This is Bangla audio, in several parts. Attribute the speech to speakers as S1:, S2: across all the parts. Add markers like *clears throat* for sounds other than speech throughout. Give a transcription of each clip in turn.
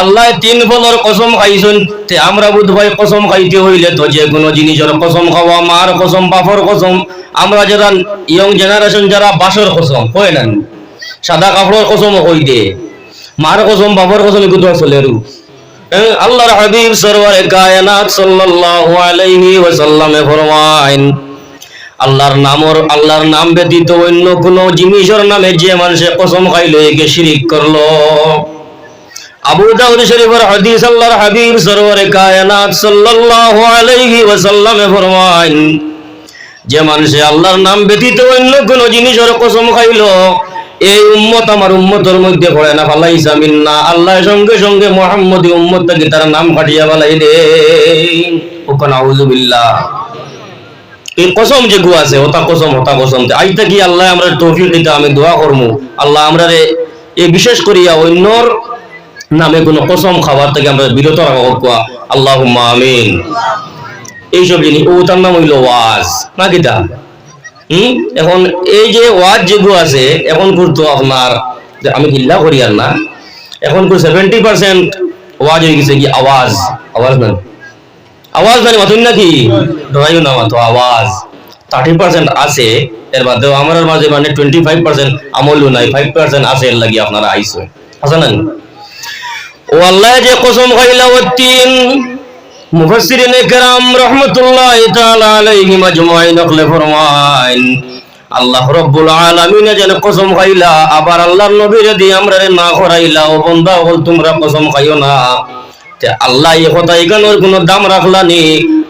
S1: আল্লাহ তিন ফলর কসম খাইছেন, তে আমরা বুধ ভাই কসম খাইতে হইলে তো যে কোনো জিনিসের কসম খাওয়া, মার কসম, বাপর কসম, আমরা যারা ইয়ং জেনারেশন যারা বাসর কসম, কয় না? সাদা কাপড়ের কসম কই দে? মার কসম, বাপর কসম চলে রু আল্লাহর হাবিব সরওয়ারে কায়নাত সাল্লাল্লাহু আলাইহি ওয়াসাল্লামে ফরমাইন, আল্লাহর নামর, আল্লাহর নাম ব্যতীত অন্য কোন জিনিসের নামে যে মানুষে কসম খাইলো, একে শিরিক করল। হাদিস যে মানুষে আল্লাহর নাম ব্যতীত অন্য কোন জিনিসের কসম খাইলো, এই উম্মত আমার উম্মতের মধ্যে পড়ে না। ফালাইসা মিন্না আল্লাহ সঙ্গে সঙ্গে মুহাম্মদী উম্মত থেকে তার নাম কাটিয়া ফালাই দে। ওখানে এই যে আছে কি আল্লাহ আমি আল্লাহ আমরা এই বিশেষ করিয়া অন্যর নামে কোনো কসম খাবার থেকে আমরা বিরত রাখা আল্লাহ আমিন। এইসব জিনিস, ও তার নাম হইল ওয়াজ। না কিতা হম? এখন এই যে ওয়াজ যেগুলো আছে, এখন করতো আপনার আমি কিল্লা করি আর না। এখন সেভেন্টি পার্সেন্ট ওয়াজ হয়ে গেছে কি আওয়াজ? আওয়াজ না আওয়াজ মানে মাতুন নাকি? ডরাইও না মাতো আওয়াজ। থার্টি পার্সেন্ট আছে, এর বাদেও আমার মাঝে মানে টোয়েন্টি ফাইভ পার্সেন্ট আমলও নাই ফাইভ পার্সেন্ট আছে এর লাগি আপনারা আইসো। আছে না? ও আল্লাহ যে কসম খাইলা ও তিন মুফাসসিরিন کرام রহমাতুল্লাহ তাআলা আলাইহিম আজমাইন নকলে ফরমাইন আল্লাহ রব্বুল আলামিন যেন কসম খাইলা আবার আল্লাহর নবীরে দিয়ে আমরা রে না করাইলা ও বান্দা হল তোমরা কসম খাইও না তে আল্লাহ এই কথা এখানোর কোনো দাম রাখলা নি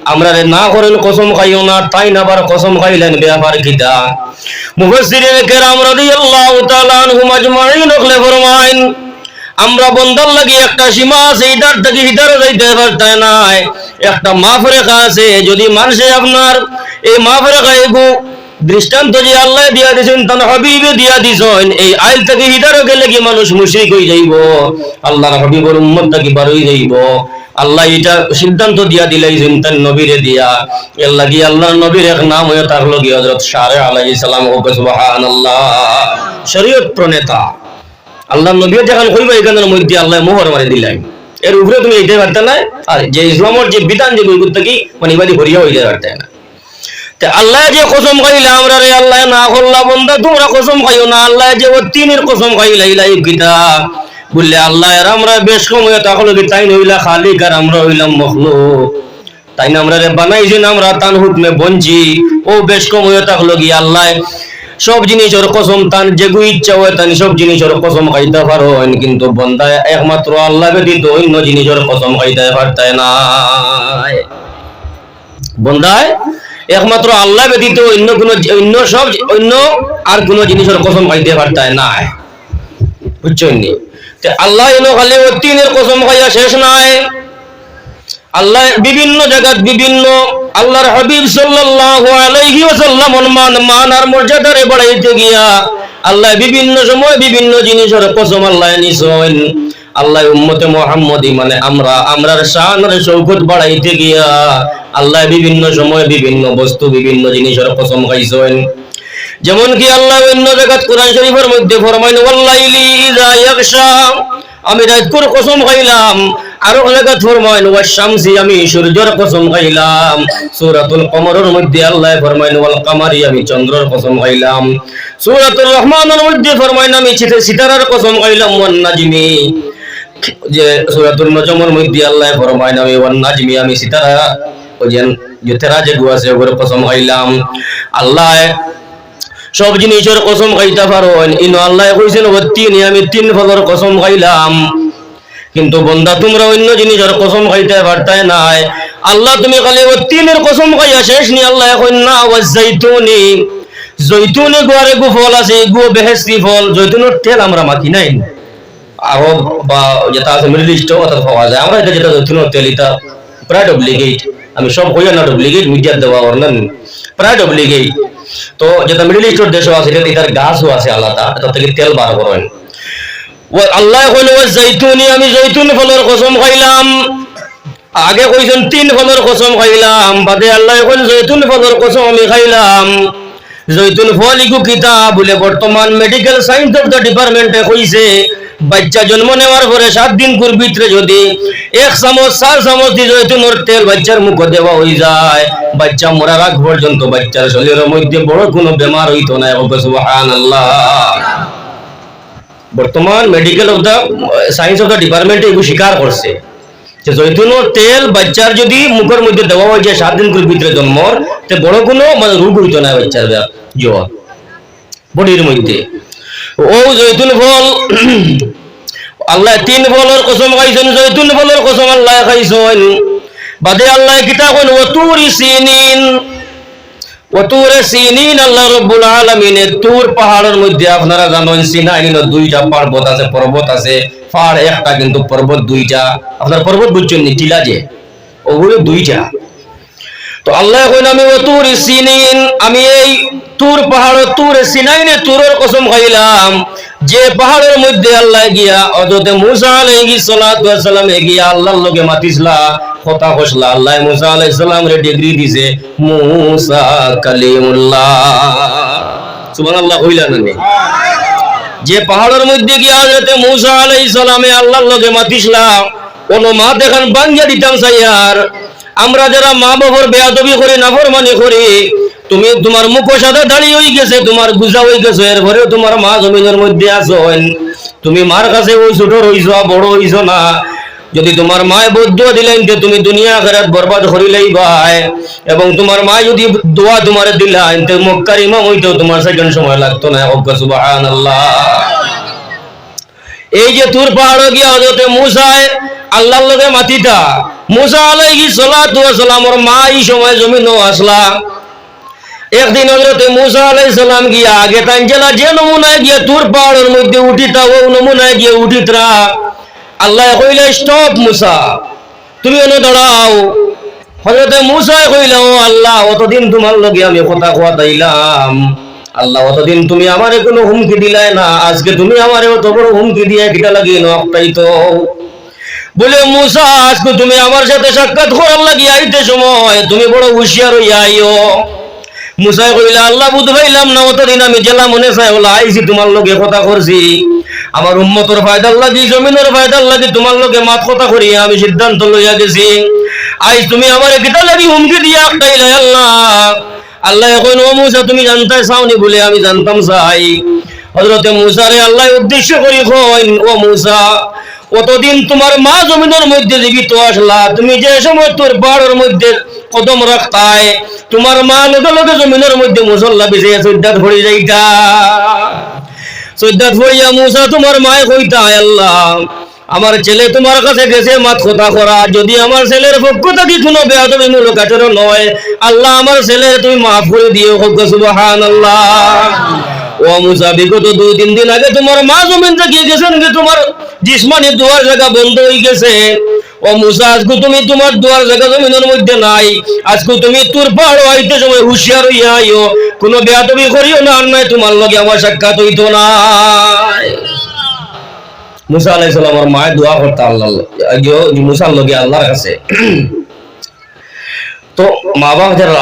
S1: আমরা রে না করেন কসম খাইও না তাই না আবার কসম খাইলেন ব্যাপার কিটা মুফাসসিরিন کرام রাদিয়াল্লাহু তাআলা আনহুম আজমাইন নকলে ফরমাইন আমরা বন্দার লাগি একটা সীমা আছে ইদার থেকে ইদার যাইতে পারতে নাই একটা মাফ রেখা আছে, যদি মানুষে আপনার এই মাফ রেখা এগু দৃষ্টান্ত যে আল্লাহ দিয়া দিছেন, তার হাবিবে দিয়া দিছেন, এই আইল থেকে ইদারও গেলে কি মানুষ মুশরিক হয়ে যাইব? আল্লাহর হাবিবর উম্মত থেকে বার হয়ে যাইব। আল্লাহ এটা সিদ্ধান্ত দিয়া দিলাইছেন তার নবীরে দিয়া। এর লাগি আল্লাহর নবীর এক নাম হয়ে তার লগি হযরত শারে আলাইহিস সালাম ও সুবহানাল্লাহ। শরীয়ত প্রণেতা আল্লাহ নবী যখন কইবা এখানের মধ্যে আল্লাহ মোহর মারি দিলাই এর উপরে তুমি এইটাই পারতে না আর যে ইসলামের যে বিধান যে কই করতে কি মানে ইবাদি হরিয়া হইতে পারতে না তে আল্লাহ যে কসম খাইলা আমরা রে, আল্লাহ না করলা বন্ধা তোমরা কসম খাইও না। আল্লাহ যে ও তিনের কসম খাইলা ইলাই গীতা বললে, আল্লাহ এর আমরা বেশ কম হয়ে তাহলে কি তাই নইলা খালিক আর আমরা হইলাম মখলুক। তাই না আমরা রে বানাইছেন, আমরা তান হুকমে বঞ্চি ও বেশ কম হয়ে থাকল কি আল্লাহ সব জিনিসের কসম তান যেগু ইচ্ছা হয় তান সব জিনিসের কসম খাইতে পারো কিন্তু বন্দায় একমাত্র আল্লাহ ব্যতীত অন্য জিনিসের কসম খাইতে পারতে না। বন্দায় একমাত্র আল্লাহ ব্যতীত অন্য কোন অন্য সব অন্য আর কোন জিনিসের কসম খাইতে পারতে না। বুঝছেন আল্লাহ খালি ওই তিনের কসম খাইয়া শেষ নাই। আল্লাহ বিভিন্ন জায়গাত বিভিন্ন আল্লাহর হাবিব সাল্লাল্লাহু আলাইহি ওয়াসাল্লাম মান মান আর মর্যাদারে বাড়াইতে গিয়া আল্লাহ বিভিন্ন সময় বিভিন্ন জিনিসের কসম আল্লাহ নিছেন। আল্লাহ উম্মতে মুহাম্মদি মানে আমরা, আমরার শানের শৌকত বাড়াইতে গিয়া আল্লাহ বিভিন্ন সময় বিভিন্ন বস্তু, বিভিন্ন জিনিসের কসম খাইছেন। যেমন কি আল্লাহ অন্য জায়গাত কোরআন শরীফের মধ্যে ফরমাইন ওয়াল্লাইলি ইযা ইয়াগশা আমি রাতকুর কসম খাইলাম আরও জায়গাত ফরমাইন ওয়াশামসি আমি সূর্যের কসম খাইলাম। সূরাতুল কমরের মধ্যে আল্লাহ ফরমাইন ওয়াল কামারি আমি চন্দ্রের কসম খাইলাম। সূরাতুর রহমানের মধ্যে ফরমাইন আমি সিতারার কসম খাইলাম, ওয়ান নাজমি। যে সূরাতুল নজমের মধ্যে আল্লাহ ফরমাইন আমি ওয়ান নাজমি, আমি সিতারা ওই যে যে তেরা যে গুয়া আছে ওগুলো কসম খাইলাম। আল্লাহ সব জিনিসের কসম খাইতে পারো। ইনো আল্লাহ কইছেন তিন, আমি তিন ফলর কসম খাইলাম। কিন্তু বন্দা, তোমরা অন্য জিনিস জিনিসের কসম খাইতে পারতাই নাই আল্লাহ, তুমি খালি ও তিনের কসম খাইয়া শেষ নি। আল্লাহ, এখন না ও জৈতুনি। জৈতুনি গোয়ারে গু ফল আছে গু বেহেস্তি ফল। জৈতুনের তেল আমরা মাখি নাই। আরও বা যেটা আছে মিডল ইস্ট অর্থাৎ পাওয়া যায়। আমরা এটা যেটা জৈতুনের তেল এটা প্রায় ডুপ্লিকেট আমি সব কইয়া না ডুপ্লিকেট মিডিয়ার দেওয়া ওর প্রায় ডুপ্লিকেট তো যেটা মিডল ইস্টের দেশও আছে, এটা এটার গাছও আছে আলাদা। এটা থেকে তেল বার করেন। আল্লাহ কইল জৈতুনি আমি জৈতুন ফলের কসম খাইলাম। আগে কইছেন, তিন ফলের কসম খাইলাম বাদে আল্লাহ কইল জৈতুন ফলের কসম আমি খাইলাম। জৈতুন ফল ইকু কিতা বলে বর্তমান মেডিকেল সায়েন্স অফ দ্য ডিপার্টমেন্টে কইছে, বাচ্চা জন্ম নেওয়ার পরে সাত দিন কুর ভিতরে যদি এক চামচ, চার চামচ দিয়ে জৈতুনের তেল বাচ্চার মুখে দেওয়া হয়ে যায়, বাচ্চা মরার আগ পর্যন্ত বাচ্চার শরীরের মধ্যে বড় কোনো বেমার হইতো না। আল্লাহ বর্তমান medical of the science of the ডিপার্টমেন্টে এগুলো স্বীকার করছে যে জৈতুনের তেল বাচ্চার যদি মুখের মধ্যে দেওয়া হয় যায়, সাত দিন করে ভিতরে জন্মর তে বড় কোনো মানে রোগ হইতো না বাচ্চার জ্বর বডির মধ্যে। ও জৈতুন ফল, *clears throat* আল্লাহ তিন ফলের কসম খাইছেন জৈতুন ফলের কসম আল্লাহ খাইছেন। বাদে আল্লাহ কিতা কোন ওতুরি সিনিন আল্লাহ রব্বুল আলামিনের তুর পাহাড়ের মধ্যে আপনারা জানেন সিনাইনের দুইটা পর্বত আছে পর্বত আছে, পাহাড় একটা কিন্তু পর্বত দুইটা। আপনার পর্বত বুঝছেন নি, টিলা ওগুলো দুইটা। তো আল্লাহ কইন, আমি ওতুর সিনিন, আমি এই তুর পাহাড় তুর সিনাইনে তুরের কসম খাইলাম যে পাহাড়ের মধ্যে আল্লাহ গিয়া অজতে মুসা আলাইহি ওয়াসালাম গিয়া আল্লাহর লগে মাতিসলা, কথা কইসলা আল্লাহ মুসা আলাইহিস সালাম রে ডিগ্রি দিছে, মুসা কালিমুল্লাহ সুবহানাল্লাহ কইলা না? যে পাহাড়ের মধ্যে গিয়া হযরতে মুসা আলাইহিস সালামে আল্লাহর লগে মাতিসলা, কোন মা দেখান বাঙ্গিয়া দিতাম সাইয়ার আমরা যারা মা বাবার বেয়াদবি করি, নাফরমানি করি তুমি তোমার মুখ সাথে দাঁড়িয়ে হয়ে গেছে, তোমার গুজা হয়ে গেছে এরপরে তোমার মা জমিনের মধ্যে আছেন তুমি মার কাছে ওই ছোট রইছ বড় হইছ না। যদি তোমার মায় বৌদ্ধ দিলেন যে তুমি দুনিয়া আখেরাত বরবাদ করিলেই ভাই এবং তোমার মা যদি দোয়া তোমার দিলেন, তো মক্কার ইমাম হইতেও তোমার সেকেন্ড সময় লাগতো না অজ্ঞ সুবহানাল্লাহ। এই যে তুর পাহাড় গিয়া হজরতে মুসায় আল্লাহর লগে মাতিতা? মুসা আলাইহি সালাতু ওয়াসালামর মা এই সময় জমিন আসলা। একদিন হজরতে মুসা আলাইহিস সালাম গিয়া আগে তাই তাঞ্জেলা যে নমুনায় গিয়া তুর পাহাড়ের মধ্যে উঠিতা ও নমুনায় গিয়া উঠিতরা আল্লাহ কইলে, স্টপ মুসা, তুমি এনে দাঁড়াও। হজরতে মুসায় কইল, ও আল্লাহ, অতদিন তোমার লগে আমি কথা কোয়া তাইলাম আল্লাহ, অতদিন তুমি আমারে কোনো হুমকি দিলাই না, আজকে তুমি আমারে অত বড় হুমকি দিয়ে কিটা লাগিয়ে নকটাই তো বলে, মুসা, আজকে তুমি আমার সাথে সাক্ষাৎ করার লাগি আইতে সময়, তুমি বড় হুঁশিয়ার হইয়া আইও। মুসাই কইলা, আল্লাহ বুধ ভাইলাম না, অতদিন আমি জেলা মনে চাই হলো আইছি তোমার লগে কথা করছি। আমার উম্মতর ফায়দার দি, জমিনের ফায়দার লাগি তোমার লগে মাত কথা করি, আমি সিদ্ধান্ত লইয়া গেছি। আইজ তুমি আমার কিটা লাগি হুমকি দিয়া খাইলাই আল্লাহ। আল্লাহ এখন ও মুসা, তুমি জানতে চাওনি বলে আমি জানতাম চাই। হজরতে মুসারে আল্লাহ উদ্দেশ্য করি, কইন, ও মুসা কতদিন তোমার মা জমিনের মধ্যে জীবিত আসলা, তুমি যে সময় তোর বাড়ের মধ্যে কদম রাখতায়। তোমার মা লগে জমিনের মধ্যে মুসল্লা বেঁচে সৈদ্যাত ভরে যাইতা। সৈদ্যাত ভরিয়া মুসা তোমার মায় কইতা আল্লাহ, আমার ছেলে তোমার কাছে গেছে মাত কথা করা। যদি আমার ছেলের পক্ষ থেকে কোনো বেয়াদবি মূলক আচরণ নয়। আল্লাহ, আমার ছেলের তুমি মাফ করে দিও হোক সুবহান আল্লাহ ও মুসা, বিগত দুই, তিন দিন আগে তোমার মা জমিন থেকে গেছেন যে তোমার জিসমানি দুয়ার জায়গা বন্ধ হয়ে গেছে। ও মুসা, আজকে তুমি তোমার দুয়ার জায়গা জমিনের মধ্যে নাই। আজকে তুমি তোর পাহাড় আইতে সময় বেয়াদবি করিও না, আর নয় তোমার লগে আমার সাক্ষাৎ হইতো না। মুসা মায়ের দোয়া করতে আল্লাহ মুসার লগে আল্লাহর কাছে। তো মা বাবা যারা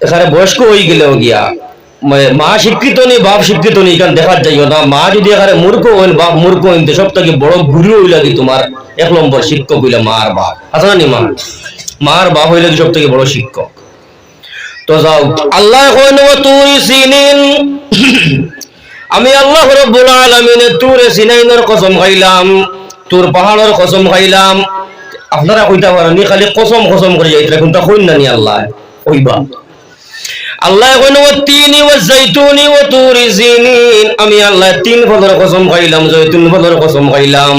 S1: এখানে বয়স্ক হয়ে গেলেও গিয়া মা শিক্ষিত নেই, বাপ শিক্ষিত নেই, এখানে দেখার যাইও না। মা যদি এখানে মূর্খ হইন বাপ মূর্খ হইন তো সব থেকে বড় গুরু হইলা কি তোমার? এক নম্বর শিক্ষক হইলা মা আর বাপ। আছে না নি মা? মা আর বাপ হইলে সব থেকে বড় শিক্ষক। তো যাও। আল্লাহ কইন তুই আমি আল্লাহ খাইলাম খাইলাম। আপনারা কইতা পারেন খালি কসম কসম করে যাইতরা কিন্তু কইন না নি আল্লাহ? কইবা। আল্লাহ তিনি ও জাইতুনি ও তুরি আমি আল্লাহ তিন ফলের কসম খাইলাম জৈতুন ফলের কসম খাইলাম।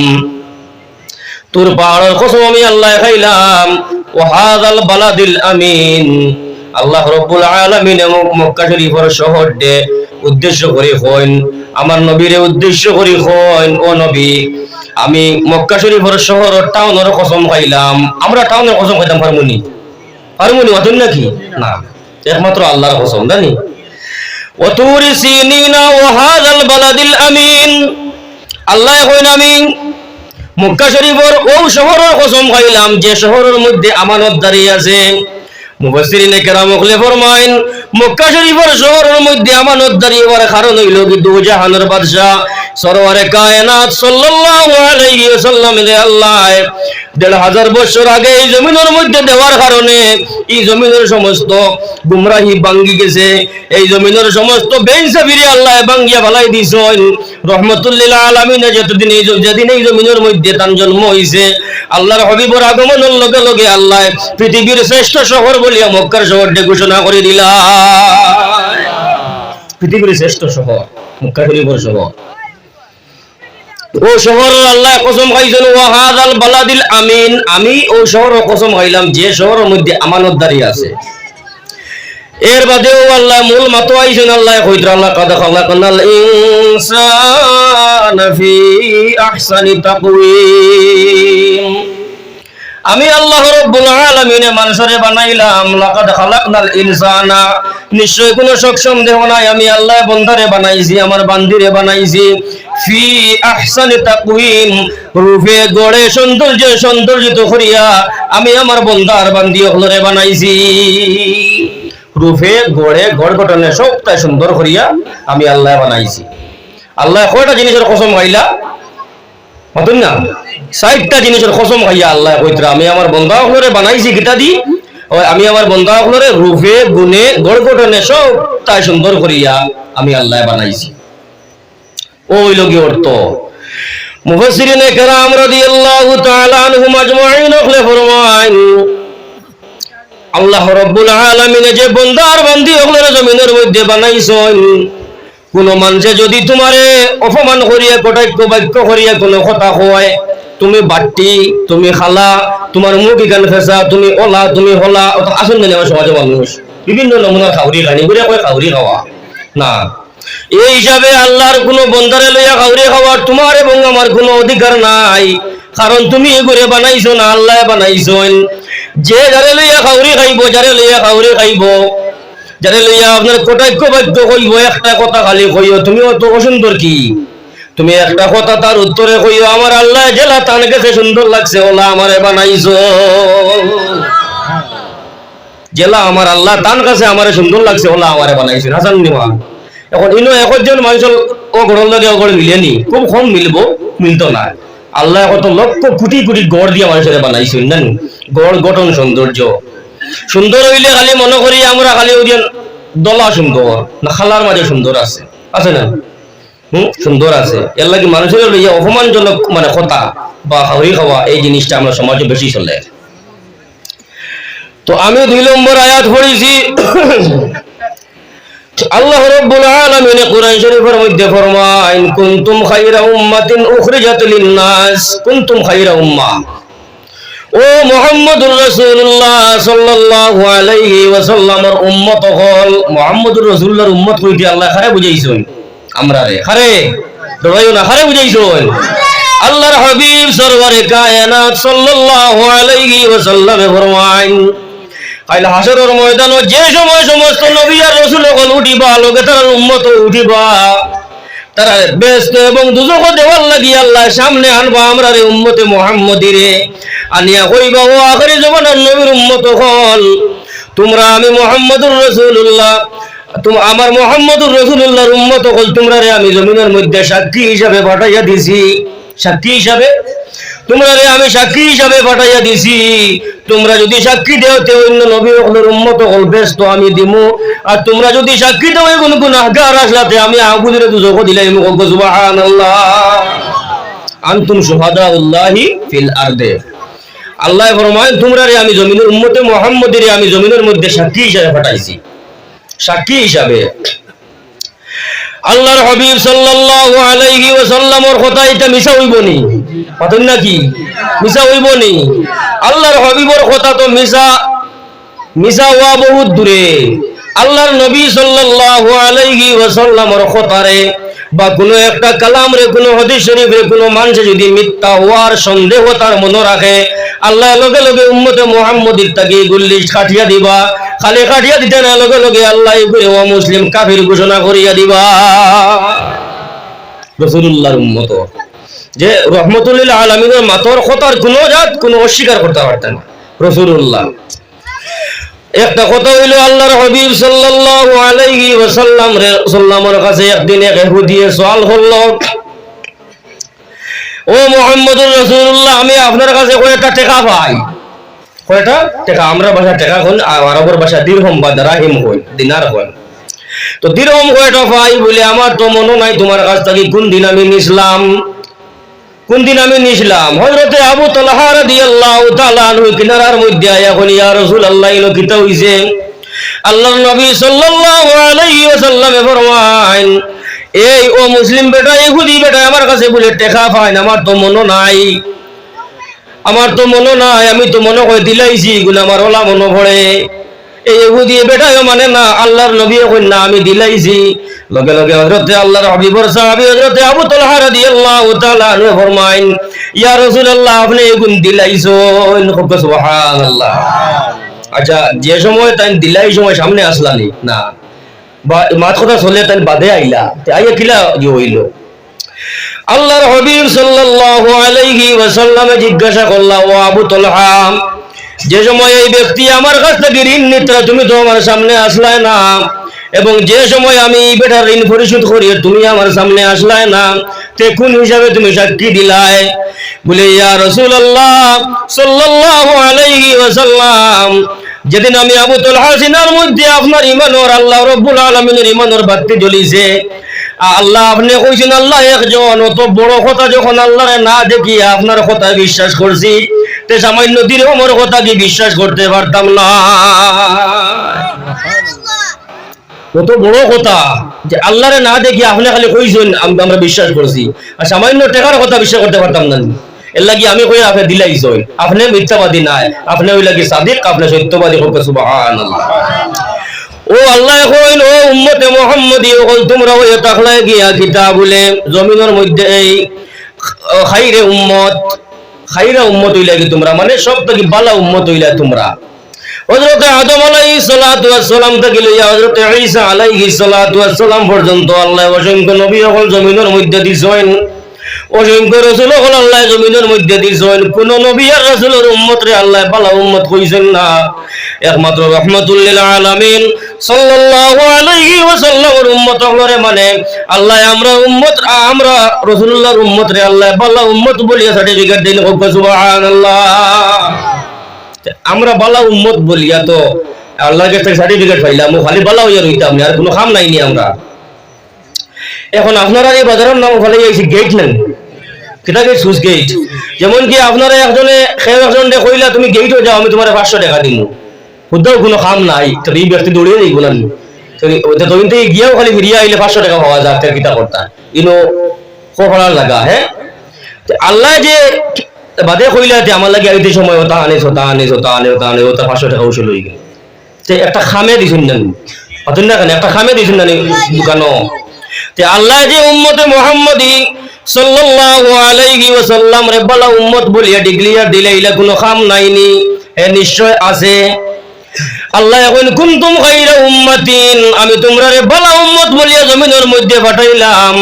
S1: তোর পাহাড়ের কসম আমি আল্লাহ খাইলাম। ও হাদাল বালাদিল আমিন। আল্লাহ রব্বুল আলামিন মক্কা শরীফের শহর দে উদ্দেশ্য করে হইন আমার নবীরে উদ্দেশ্য করে হইন ও নবী, আমি মক্কা শরীফের শহর টাউনের কসম খাইলাম। আমরা টাউনের কসম খাইতাম, ফার্মুনি। ফার্মুনি অতন নাকি? না। একমাত্র আল্লাহর কসম জানি وطور سينين وهذا البلد الأمين আল্লাহ কইন আমি মক্কা শরীফের ও শহরের কসম খাইলাম যে শহরের মধ্যে আমানত দাঁড়িয়ে আছে মুফাসসিরিনে কেরাম ওখলে ফরমাইন মক্কা শরীফের শহরের মধ্যে আমানতদারি হওয়ার কারণ হইল কি, দু বাদশাহ সরওয়ারে কায়নাত সাল্লাল্লাহু আলাইহি ওয়াসাল্লাম রে আল্লাহ, দেড় হাজার বছর আগে এই জমিনের মধ্যে দেওয়ার কারণে এই জমিনের সমস্ত গুমরাহি ভাঙ্গি গেছে। এই জমিনের সমস্ত আল্লাহ ভাঙ্গিয়া ভালাই দিছেন রহমতুল্লিল আলামিনে যতদিন এই যেদিন এই জমিনের মধ্যে তার জন্ম হইছে, আল্লাহর হবিবর আগমনের লগে লগে আল্লাহ পৃথিবীর শ্রেষ্ঠ শহর বলিয়া মক্কার শহরটি ঘোষণা করে দিলা। পৃথিবীর শ্রেষ্ঠ শহর, মক্কা শহর। ও শহর আল্লাহ কসম খাইছেন ওয়াহাদাল বালাদিল আমিন। আমি ও শহর কসম খাইলাম, যে শহরের মধ্যে আমানতদারি আছে। এর বাদেও আল্লাহ মূল মাতো আইছেন, আল্লাহ কইত্র আল্লাহ কাদ খালাকনাল ইনসানা ফি আহসানি তাকওয়িম। আমি আল্লাহ রব্বুল আলামিনে মানুষরে বানাইলাম, লাকাদ খালাকনাল ইনসানা। নিশ্চয় কোনো সক্ষম দেহ নাই, আমি আল্লাহ বন্ধারে বানাইছি, আমার বান্দিরে বানাইছি। ফি আহসানি তাকওয়িম, রূপে, গড়ে, সৌন্দর্য সৌন্দর্যিত করিয়া আমি আমার বন্দার বান্দি হলরে বানাইছি। রূপে, গড়ে গড় গঠনে সবটাই সুন্দর করিয়া আমি আল্লাহ বানাইছি। আল্লাহ কয়টা জিনিসের কসম খাইলা? মতন না? ষাটটা জিনিসের কসম খাইয়া আল্লাহ কইতরা, আমি আমার বন্ধা বানাইছি, গীতা দি আমি আমার বন্ধা হলরে রূপে, গুণে গড় গঠনে সব তাই সুন্দর করিয়া আমি আল্লাহ বানাইছি। ওই লগি অর্থ। মুফাসসিরিনে কেরাম রাদিয়াল্লাহু তাআলা আনহুম আজমাইন হলে ফরমান আল্লাহ রব্বুল আলামিনে যে বন্দার বান্দি হলরে জমিনের মধ্যে বানাইছেন কোন মানুষে যদি তোমারে অপমান করিয়া, কটাক্ষ বাক্য করিয়া কোনো কথা কয়, তুমি বাট্টি, তুমি খালা, তোমার মুখ ইকান ফেসা তুমি ওলা তুমি হলা, অত আসুন না আমার মানুষ। বিভিন্ন নমুনার খাউরি খানি করে কয় খাউরি খাওয়া। না। এই হিসাবে আল্লাহর কোনো বন্দারে লইয়া খাউরি খাওয়ার তোমার এবং আমার কোনো অধিকার নাই। কারণ তুমি এগুলো বানাইছো না, আল্লাহ বানাইছেন। যে যারে লইয়া খাউরি খাইব, যারে লইয়া খাউরি খাইব যারে লইয়া আপনার কটাক্য বাক্য কইব একটা কথা খালি কইও তুমি অত অসুন্দর কি? তুমি একটা কথা তার উত্তরে কইও, আমার আল্লাহ জেলা তান সুন্দর লাগছে, ওলা আমারে বানাইছো। জেলা আমার আল্লাহ তান কাছে সুন্দর লাগছে, ওলা আমারে বানাইছো হাসান এখন ইনো একজন মানুষের লগে মিলেনি খুব কম মিলবো, মিলতো না। আল্লাহ কত লক্ষ কোটি কোটি গড় দিয়ে মানুষের বানাইছেন জান গড় গঠন সৌন্দর্য। সুন্দর হইলে খালি মনে করি আমরা খালি ওই দলা সুন্দর, না খালার মাঝে সুন্দর আছে। আছে না? হুম? সুন্দর আছে। এর লাগে মানুষের অপমানজনক মানে কথা বা হাওড়ি খাওয়া এই জিনিসটা আমরা সমাজে বেশি চলে। তো আমি দুই নম্বর আয়াত পড়েছি। আল্লাহ রাব্বুল আলামিন কোরআন শরীফের মধ্যে ফরমায় কুনতুম খায়রা উম্মাতিন উখরিজাত লিন-নাস কুনতুম খায়রা উম্মাহ ও মুহাম্মদুর রাসূলুল্লাহ সাল্লাল্লাহু আলাইহি ওয়াসাল্লামের উম্মত হল, মুহাম্মদুর রাসূলুল্লাহর উম্মত কইতে আল্লাহ খারে বুঝাইছেন। আমরা রে, খারে? ডরাইও না, খারে বুঝাইছেন? আল্লাহর হাবিব সরওয়ারে কায়নাত সাল্লাল্লাহু আলাইহি ওয়াসাল্লামে ফরমায় আইল হাসরের ময়দানে যে সময় সমস্ত নবী আর রাসূল হল উঠিবা, লোকে তার উম্মত উঠিবা, তারা ব্যস্ত এবং দুজক দেওয়ার লাগি আল্লাহ সামনে আনবা, আমরা রে উম্মতে মুহাম্মদিরে আনিয়া কইবা ও আখরি জমানার নবীর উম্মত হল। তোমরা আমি মুহাম্মদুর রাসূলুল্লাহ। তুমি আমার মুহাম্মদুর রাসূলুল্লাহর উম্মত হল, তোমরা রে আমি জমিনের মধ্যে সাক্ষী হিসাবে পাঠাইয়া দিছি। সাক্ষী হিসাবে? তোমরা রে আমি সাক্ষী হিসাবে পাঠাইয়া দিছি। তোমরা যদি সাক্ষী দেও, তে অন্য নবী হলের উম্মত হল, ব্যস্ত আমি দিমু। আর তোমরা যদি সাক্ষী দেও কোন আগার আসলাতে আমি আগুনের দুজক দিলাই মুখ সুবহানাল্লাহ। আনতুম শুহাদাউল্লাহি ফিল আরদে। আল্লাহ ফরমায় তোমরা রে আমি জমিনের উম্মতে মুহাম্মদের আমি জমিনের মধ্যে সাক্ষী হিসাবে পাঠাইছি। সাক্ষী হিসাবে। আল্লাহর হাবিব সাল্লাল্লাহু আলাইহি ওয়াসাল্লামের কথা এটা মিছা হইব নি? পাতেন নাকি মিছা হইব নি? আল্লাহর হাবিবর কথা তো মিছা মিছা হওয়া বহুত দূরে। আল্লাহর নবী সাল্লাল্লাহু আলাইহি ওয়াসাল্লামের কথারে বা কোনো একটা কালাম রে কোনো হাদিস শরীফ রে কোনো মানুষে যদি মিথ্যা হওয়ার সন্দেহ তার মনে রাখে, আল্লাহ লগে লগে উম্মতে মুহাম্মদির তাকে গুল্লি কাটিয়া দিবা। খালি কাটিয়া দিতে না, লগে লগে আল্লাহ ও মুসলিম কাফির ঘোষণা করিয়া দিবা। রসুল্লাহর উম্মত। যে রহমতুল্লাহ আলমিনের মাতর কথার কোনো জাত কোনো অস্বীকার করতে পারতেন রসুল্লাহ একটা কথা হইল, আল্লাহর হবিব সাল্লাল্লাহু আলাইহি ওয়াসাল্লাম সাল্লামের কাছে একদিন এক করল, ও মুহাম্মদুর রাসূলুল্লাহ, আমি আপনার কাছে কয়টা টাকা পাই? কয়টা টাকা? আমরা ভাষা টাকা কোন আরবের ভাষা দিরহম বা দিনার তো দিরহম কয়টা পাই বলে, আমার তো মনে নাই তোমার কাছ থেকে কোন দিন আমি নিছিলাম কোন দিন আমি নিছিলাম? হযরতে আবু তালহা রাদিয়াল্লাহু তাআলা আনহু কিনারার মধ্যে কোন ইয়া রাসূলুল্লাহ ইলো কিতা হইছে? আল্লাহর নবী সাল্লাল্লাহু আলাইহি এই ও মুসলিম বেটা, ইহুদি বেটা, আমার কাছে বলে টেকা পাইন আমার তো মনে নাই। আমার তো মনে নাই, আমি তো মনে করে দিলাইছি, এগুলো আমার ওলা মনে পড়ে। মানে আচ্ছা যে সময় তাই দিলাই সামনে আসলানি না। মাত কথা চলে তাই বাদে আইলা। আইয়া কিলা হইল? আল্লাহর হাবিব সাল্লাল্লাহু আলাইহি ওয়াসাল্লামে জিজ্ঞাসা করলা, ও আবু তালহা যে সময় এই ব্যক্তি আমার কাছ থেকে ঋণ নিতে তুমি তো আমার সামনে আসলাই না। এবং যে সময় আমি বেটার ঋণ পরিশোধ করি, তুমি আমার সামনে আসলাই না। তে কোন হিসাবে তুমি সাক্ষী দিলাই। বলে, ইয়া রাসূলুল্লাহ সাল্লাল্লাহু আলাইহি ওয়াসাল্লাম, যেদিন আমি আবু তালহা সিনার মধ্যে আপনার ইমানর আল্লাহ রব্বুল আলামিনের ইমানর বাতি জ্বলিছে আল্লাহ আপনি কইছেন, আল্লাহ একজন, অত বড় কথা যখন আল্লাহরে না দেখি আপনার কথা বিশ্বাস করছি তে সামান্য দিরহমর কথা কি বিশ্বাস করতে পারতাম না? কত বড় কথা যে আল্লাহরে না দেখি আপনি খালি কইছেন, আম- আমরা বিশ্বাস করছি। আর সামান্য টাকার কথা বিশ্বাস করতে পারতাম না। আমি কই আপনি দিলাইছ আপনি মিথ্যাবাদী নাই, আপনি ওই সাদিক, আপনি সত্যবাদী হোক ও আল্লাহ কইন ও উম্মতে মুহাম্মদি ও তোমরা ওই তাখলা গিয়া জমিনের মধ্যে এই খাইরে উম্মত খাইরা উম্মত হইলা কি তোমরা? মানে সব থেকে বালা উম্মত হইলা তোমরা। হযরত আদম আলাই সালাম থেকে লইয়া হযরত ঈসা ওয়াস সালাম পর্যন্ত আল্লাহ অসংখ্য নবী সকল জমিনের মধ্যে দিছেন। অসংখ্য রাসূল সকল আল্লাহ জমিনের মধ্যে দিছেন কোন নবী আর রাসূলের উম্মত রে আল্লাহ বালা উম্মত কইছেন না। একমাত্র রহমাতুল লিল আলামিন সাল্লাল্লাহু আলাইহি ওয়াসাল্লামের উম্মত হলরে মানে আল্লাহ আমরা উম্মত, আমরা রাসূলুল্লাহর উম্মত রে আল্লাহ বালা উম্মত বলিয়া সার্টিফিকেট দিন হোক সুবহানাল্লাহ। আমরা বালা উম্মত বলিয়া তো আল্লাহর কাছ থেকে সার্টিফিকেট পাইলাম খালি বালা হইয়া রইতাম, আর কোনো কাম নাইনি আমরা। এখন আপনারা এই বাজারের নাম ওখানে গেছি গেট নেন। কেটা গেট সুইচ গেট যেমন কি আপনারা একজনে খেয়ে একজন কইলা, তুমি গেটও যাও, আমি তোমার পাঁচশো টাকা দিন খুদ্দাও কোনো কাম নাই। তো এই ব্যক্তি দৌড়িয়ে যাইব না তখন থেকে গিয়েও খালি ফিরিয়ে আইলে পাঁচশো টাকা পাওয়া যায়, তার কিতা করতা? ইনো খোফার লাগা হ্যাঁ? আল্লাহ যে বাদে কইলা যে আমার লাগে আইতে সময় ওটা আনিস ওটা আনিস ওটা আনে ওটা আনে ওটা পাঁচশো টাকা উসুল হয়ে গেল। একটা খামে দিছুন না অতন না কেন? একটা খামে দিছুন না? দোকানও। তে আল্লাহ যে উম্মতে মুহাম্মদি সাল্লাল্লাহু আলাইহি ওয়াসাল্লাম রে বলা উম্মত বলিয়া ডিক্লিয়ার দিলে, ইলা কোনো কাম নাইনি। হে নিশ্চয় আছে। আল্লাহ এখন, কুনতুম খাইরা উম্মাতিন আমি তোমরা রে বলা উম্মত বলিয়া জমিনের মধ্যে পাঠাইলাম।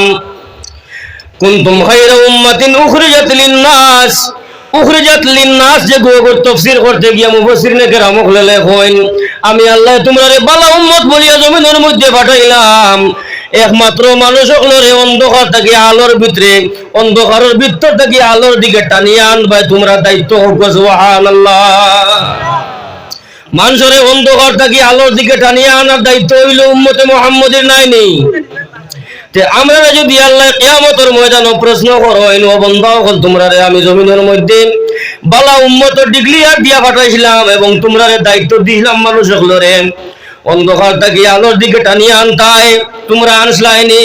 S1: কুনতুম খাইরা উম্মাতিন উখরিজাত লিন-নাস উখরিজাত লিন-নাস যে গোগর তাফসীর করতে গিয়া মুফাসসির নে কেরামক লেলে কইন আমি আল্লাহ তোমরা রে বালা উম্মত বলিয়া জমিনের মধ্যে পাঠাইলাম। একমাত্র মানুষ সকলরে অন্ধকার থেকে আলোর ভিতরে। অন্ধকারের ভিতর থেকে আলোর দিকে টানিয়ে আনবাই তোমরা দায়িত্ব হোক মানুষের অন্ধকার থেকে আলোর দিকে টানিয়ে আনার দায়িত্ব হইল উম্মতে মোহাম্মদের নাই নেই আমরা যদি আল্লাহ কিয়ামতের ময়দানে প্রশ্ন করো এন বন্ধা হল তোমরা আমি জমিনের মধ্যে বালা উম্মত ডিগ্লিয়ার দিয়া পাঠাইছিলাম এবং তোমরা দায়িত্ব দিছিলাম মানুষ রে। অন্ধকার থেকে আলোর দিকে টানিয়ে আনতাই তোমরা আনসলাইনি,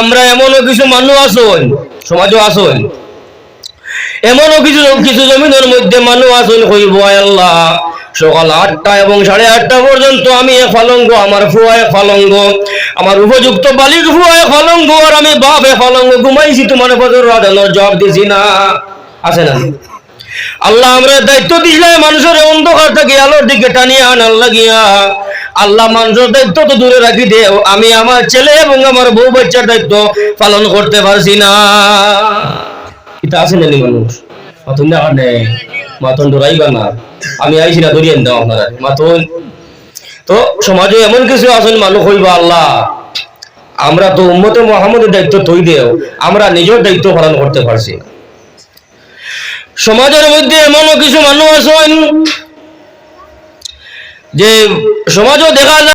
S1: আমরা এমনও কিছু মানুষ আসন সমাজও আসন এমনও কিছু কিছু জমিনের মধ্যে মানুষ আসুন হইব আল্লাহ। সকাল আটটা এবং সাড়ে আটটা পর্যন্ত আমি এক ফালঙ্গ আমার ফুয়া এক ফালঙ্গ আমার উপযুক্ত বালিক ফুয়া এক ফালঙ্গ আর আমি বাপ এক ফালঙ্গ ঘুমাইছি তোমার বদর রাধানোর জবাব দিছি না। আছে না? আল্লাহ আমরা দায়িত্ব দিছিলাম, মানুষের অন্ধকার থেকে আলোর দিকে টানিয়ে আনার লাগিয়া। আল্লাহ মানুষের দায়িত্ব তো দূরে রাখি দে, আমি আমার ছেলে এবং আমার বউ বাচ্চার দায়িত্ব পালন করতে পারছি না। এটা আছে না মানুষ? মাথুন না আমি না, ধরিয়ে দাও আপনারা। তো সমাজে এমন কিছু আছেন মানুষ হইবা আল্লাহ? আমরা তো উম্মতে মোহাম্মদের দায়িত্ব তৈ দেও, আমরা নিজের দায়িত্ব পালন করতে পারছি। সমাজের মধ্যে এমনও কিছু মানুষ আছেন যে সমাজও দেখা যায়